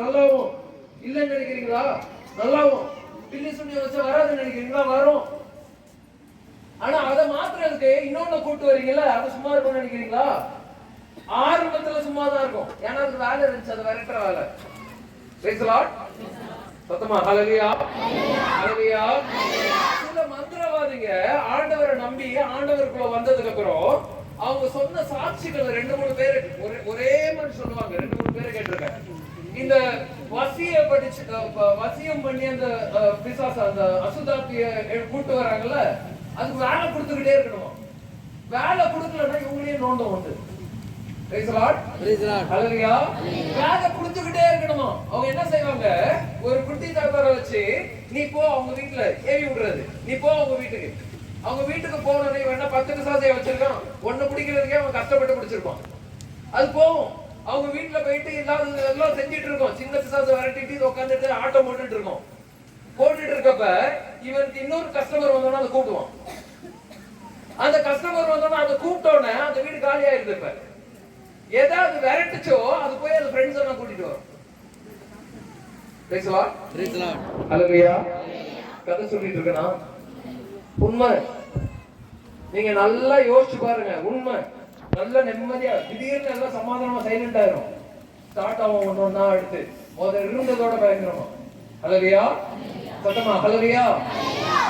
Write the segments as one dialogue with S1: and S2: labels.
S1: நல்லாவும். இல்லைன்னு நினைக்கிறீங்களா? நல்லாவும். பில்லி சுண்ணி வச்சு வராதுன்னு நினைக்கிறீங்களா? வரும். ஆனா அதை மாத்துறதுக்கு இன்னொன்னு கூட்டு வரீங்கல்ல? அது சும்மா இருக்கும்னு நினைக்கிறீங்களா? ஆரம்பத்துல சும்மா தான் இருக்கும். ஏன்னா அதுக்கு வேலை இருந்துச்சு. அது விரட்டுற வேலை. Praise சத்தமா ஹalleluya ஹalleluya சில மந்திரவாதிங்க ஆண்டவரை நம்பி ஆண்டவருக்குள்ள வந்ததுக்கு அப்புறம் அவங்க சொன்ன சாட்சிகள் ரெண்டு மூணு பேர் ஒரே ஒரே மாதிரி சொல்லுவாங்க ரெண்டு மூணு பேரை கேட்டிருக்கேன். இந்த வசிய படிச்சு வசியம் பண்ணி அந்த பிசாச அந்த அசுதாப்பிய கூட்டு வராங்கல்ல அதுக்கு வேலை கொடுத்துக்கிட்டே இருக்கணுமா? வேலை கொடுக்கலன்னா இவங்களையும் நோண்டம் உண்டு. வேலை கொடுத்துக்கிட்டே இருக்கணுமா? அவங்க என்ன செய்வாங்க? ஒரு குட்டி தாத்தார வச்சு நீ போ அவங்க வீட்டுல ஏவி விடுறது. நீ போ அவங்க வீட்டுக்கு. அவங்க வீட்டுக்கு இவன் என்ன பத்து பிசாசைய வச்சிருக்கான்? ஒண்ணு பிடிக்கிறதுக்கே அவன் கஷ்டப்பட்டு பிடிச்சிருப்பான் அது போகும். அவங்க வீட்டுல போயிட்டு இல்லாத எல்லாம் செஞ்சுட்டு இருக்கோம். சின்ன பிசாசை விரட்டிட்டு உட்காந்துட்டு ஆட்டம் போட்டுட்டு இருக்கோம். போட்டுட்டு இருக்கப்ப இவனுக்கு இன்னொரு கஸ்டமர் வந்தோன்னா அதை கூப்பிடுவான். அந்த கஸ்டமர் வந்தோன்னா அதை கூப்பிட்டோன்னே அந்த வீடு காலியாயிருது இப்ப. ஏதாவது விரட்டுச்சோ அது போய் அந்த ஃப்ரெண்ட்ஸ் எல்லாம் கூட்டிட்டு வரும். பேசவா. ஹalleluya கதை சொல்லிட்டு இருக்கனா? உண்மை. நீங்க நல்லா யோசிச்சு பாருங்க உண்மை. நல்ல நிம்மதியா திடீர்னு நல்லா சமாதானமா சைலண்ட் ஆயிரும். ஸ்டார்ட் ஆகும் ஒண்ணு ஒன்றா அடுத்து. முதல்ல இருந்ததோட பயங்கரமா. ஹalleluya சத்தமா ஹalleluya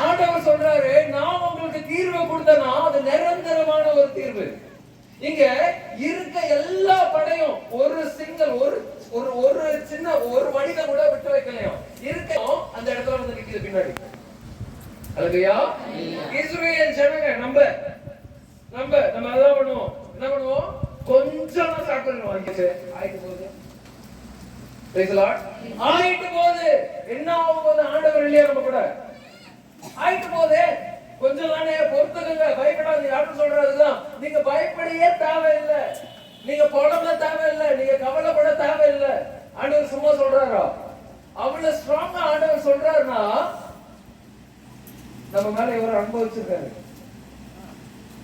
S1: ஆண்டவர் சொல்றாரு நான் உங்களுக்கு தீர்வை கொடுத்தனா அது நிரந்தரமான ஒரு தீர்வு. இங்க இருக்க எல்லா படையும் ஒரு சிங்கிள் ஒரு ஒரு ஒரு சின்ன ஒரு வடிவ கூட விட்டு வைக்கலையும். இருக்கோம் அந்த இடத்துல வந்து நிக்குது பின்னாடி. அழகையா? இஸ்ரேல் ஜனங்க நம்ம நம்ம நம்ம அதான் பண்ணுவோம்? என்ன பண்ணுவோம்? கொஞ்சம் சாப்பிடணும் ஆகிட்டு ஆயிட்டு போகுது. ஆயிட்டு போகுது. என்ன ஆகும் போது ஆண்டவர் இல்லையா நம்ம கூட? ஆயிட்டு போதே கொஞ்சம் தானே பொறுத்துக்குங்க. பயப்படாது யாரும் சொல்றதுதான் நீங்க பயப்படையே தேவையில்லை. நீங்க புலம்ப தேவையில்லை. நீங்க கவலைப்பட தேவையில்லை. ஆண்டவர் சும்மா சொல்றாரா? அவ்வளவு ஸ்ட்ராங்கா ஆண்டவர் சொல்றாருன்னா நம்ம மேல இவர் அனுபவிச்சிருக்காரு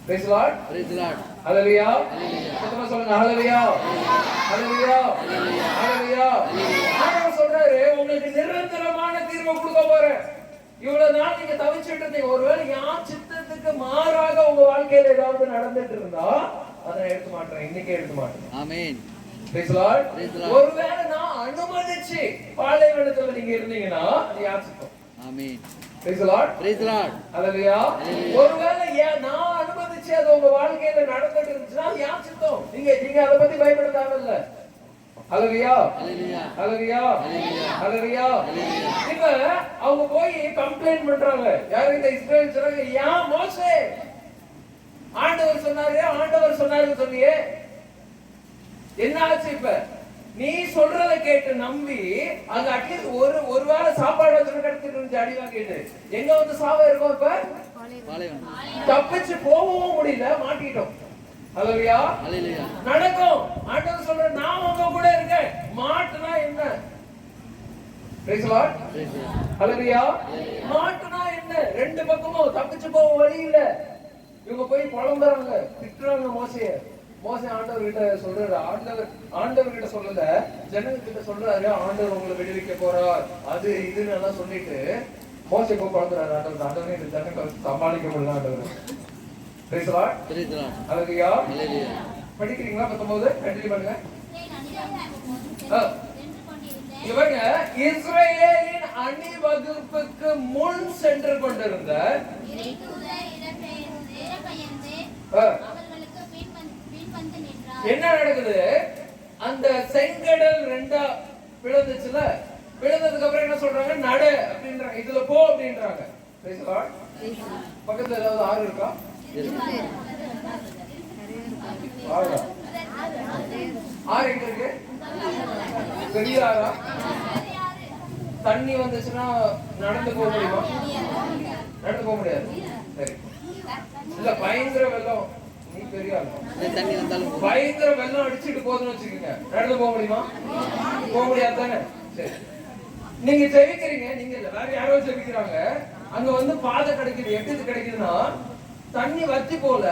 S1: Praise the Lord.
S2: Praise the Lord.
S1: ஹalleluya சத்தமா சொல்லுங்க. ஹalleluya ஹalleluya ஹalleluya ஆண்டவர் சொல்றாரு? உங்களுக்கு நிரந்தரமான தீர்வு கொடுக்க போறேன். இவ்வளவு நாள் நீங்க தவிச்சிட்டு இருந்தீங்க ஒருவேளை யார் சித்தத்துக்கு மாறாக உங்க வாழ்க்கையில ஏதாவது நடந்துட்டு இருந்தா அதை எடுத்து மாட்டேன் இன்னைக்கே எடுத்து மாட்டேன் Lord. ஒருவேளை நான் அனுமதிச்சு பாலைவனத்துல நீங்க இருந்தீங்கன்னா அது யார் சித்தம்?
S2: Amen.
S1: ஒருவேளை நான் அனுமதிச்சு அது உங்க வாழ்க்கையில நடந்துட்டு இருந்துச்சுன்னா யார் சித்தம்? நீங்க நீங்க அதை பத்தி பயப்பட தேவையில்ல.
S2: Hallelujah.
S1: அல்லையா அல்லையா இப்ப அவங்க போய் கம்ப்ளைண்ட் பண்றாங்க. யாரு இந்த இஸ்ரேல் சொல்றாங்க? ஏன் மோசே. ஆண்டவர் சொன்னாரு ஆண்டவர் சொன்னாருன்னு சொன்னியே. என்ன ஆச்சு இப்ப? நீ சொல்றத கேட்டு நம்பி அங்க அட்லீஸ்ட் ஒரு ஒருவேளை சாப்பாடு வச்சு கிடைச்சிட்டு இருந்துச்சு அடி வாங்கிட்டு. எங்க வந்து சாவ இருக்கும் இப்ப. தப்பிச்சு போகவும் முடியல மாட்டிட்டோம்.
S2: Hallelujah.
S1: நடக்கும். ஆண்டவர் சொல்ற நான் உங்க கூட இருக்கேன். மாட்டுனா என்ன. ஹalleluya மாட்டுனா என்ன? ரெண்டு பக்கமும் தப்பிச்சு போக வழி இல்ல. இவங்க போய் புலம்புறாங்க திட்டுறாங்க மோசைய. மோசை ஆண்டவர் கிட்ட சொல்றாரு. ஆண்டவர் ஆண்டவர் கிட்ட சொல்லல. ஜனங்க கிட்ட சொல்றாரு ஆண்டவர் உங்களை விடுவிக்க போறார். அது இதுன்னு எல்லாம் சொல்லிட்டு மோசை போய் புலம்புறாரு ஆண்டவர். ஆண்டவரே இந்த ஜனங்க சமாளிக்க முடியல ஆண்டவர்.
S2: Hallelujah.
S1: படிக்கிறீங்களா? பத்தொன்பது? கண்டினியூ பண்ணுங்க. இவங்க இஸ்ரேலின் அணிவகுப்புக்கு முன் சென்று கொண்டிருந்த என்ன நடக்குது? அந்த செங்கடல் ரெண்டா பிளந்துச்சுல பிளந்ததுக்கு அப்புறம் என்ன சொல்றாங்க? நட அப்படின்றாங்க இதுல போ அப்படின்றாங்க. பக்கத்துல ஏதாவது ஆறு இருக்கா? ஆறு? ஆறு எங்க இருக்கு? பெரிய ஆறா? தண்ணி வந்துச்சுன்னா நடந்து போக முடியுமா? நடந்து போக முடியாது. சரி. இல்ல பயங்கர வெள்ளம்.
S2: தண்ணி வந்தாலும்.
S1: பயங்கர வெள்ளம் அடிச்சிட்டு போகுதுன்னு வச்சுக்கோங்க. நடந்து போக முடியுமா? போக முடியாது தானே சரி. நீங்க ஜெபிக்கிறீங்க நீங்க இல்ல. வேற யாரோ ஜெபிக்கிறாங்க அங்க வந்து பாதை கிடைக்குது. இது கிடைக்குதுன்னா தண்ணி வத்தி போல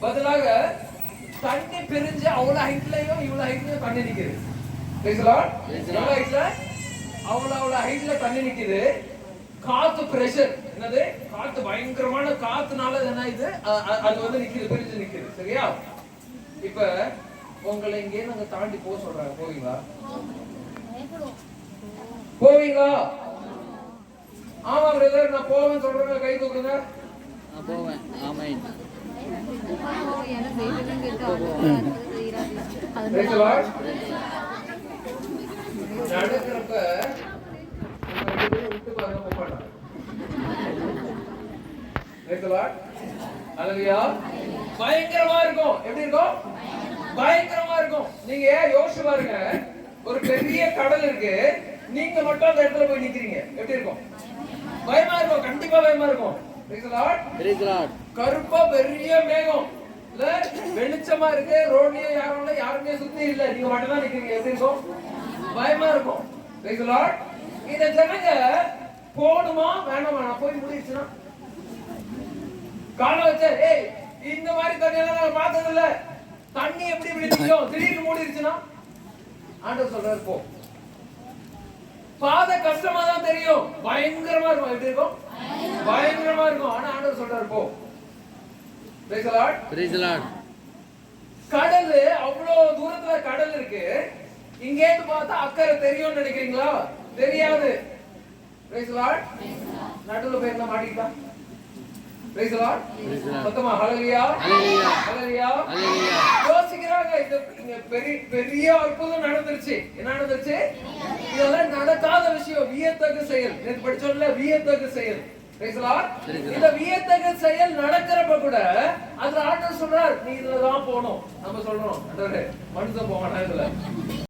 S1: பதிலாக தண்ணி பிரிஞ்சு அவ்வளவு ஹைட்லயும் இவ்வளவு ஹைட்லயும் தண்ணி நிக்குது. பேசலா எவ்வளவு ஹைட்ல அவ்வளவு அவ்வளவு ஹைட்ல தண்ணி நிக்குது. காத்து பிரஷர் என்னது? காத்து பயங்கரமான காத்துனால என்ன இது? அது வந்து நிக்குது பிரிஞ்சு நிக்குது. சரியா? இப்ப உங்களை இங்கே நாங்க தாண்டி போக சொல்றாங்க. போவீங்களா? போவீங்களா? ஆமா பிரதர் நான் போவேன் சொல்றேங்க கை தூக்குங்க.
S2: நான் போவேன்.
S1: Lord. நடக்கிறப்ப விட்டு பாருங்க. பயங்கரமா இருக்கும். எப்படி இருக்கும்? பயங்கரமா இருக்கும். நீங்க யோசிச்சு பாருங்க. ஒரு பெரிய கடல் இருக்கு. நீங்க மட்டும் அந்த இடத்துல போய் நிக்கிறீங்க. எப்படி இருக்கும்? பயமா இருக்கும். கண்டிப்பா பயமா இருக்கும். கருப்பா பெரிய மேகம். இல்ல வெளிச்சமா இருக்கு. ரோட்லயும் யாரும் இல்ல யாருமே சுத்தி இல்ல. நீங்க மட்டும் தான் நிக்கிறீங்க. எப்படி இருக்கும்? பயமா இருக்கும். இந்த ஜனங்க போகணுமா வேணாமா நான் போய் முடிச்சுனா காலை வச்ச ஏய் இந்த மாதிரி தண்ணி எல்லாம் நாங்க பார்த்தது இல்ல தண்ணி எப்படி இப்படி திடீர்னு மூடிடுச்சுன்னா ஆண்டவர் சொல்றாரு போ. பாதை கஷ்டமா தான் தெரியும். பயங்கரமா இருக்கும். எப்படி இருக்கும்? பயங்கரமா இருக்கும். ஆனா ஆண்டவர் சொல்றாரு போ. கடல் அவ்வளோ தூரத்துல கடல் இருக்கு. இங்கேருந்து பார்த்தா அக்கறை தெரியும்னு நினைக்கிறீங்களா? தெரியாது. நடுவுல போய் என்ன. மொத்தமா ஹalleluya. ஹalleluya
S2: Hallelujah.
S1: யோசிக்கிறாங்க பெரிய பெரிய அற்புதம் நடந்துருச்சு. என்ன நடந்துருச்சு? இதெல்லாம் நடக்காத விஷயம். வியத்தகு செயல். நேத்து படிச்சோம்ல வியத்தகு செயல். இந்த வியத்தகு செயல் நடக்கிறப்ப கூட அதுல ஆண்டவர் சொல்றார் நீ இதுல தான் போகணும். நம்ம சொல்றோம் மனுஷன் மாட்டான் இதுல.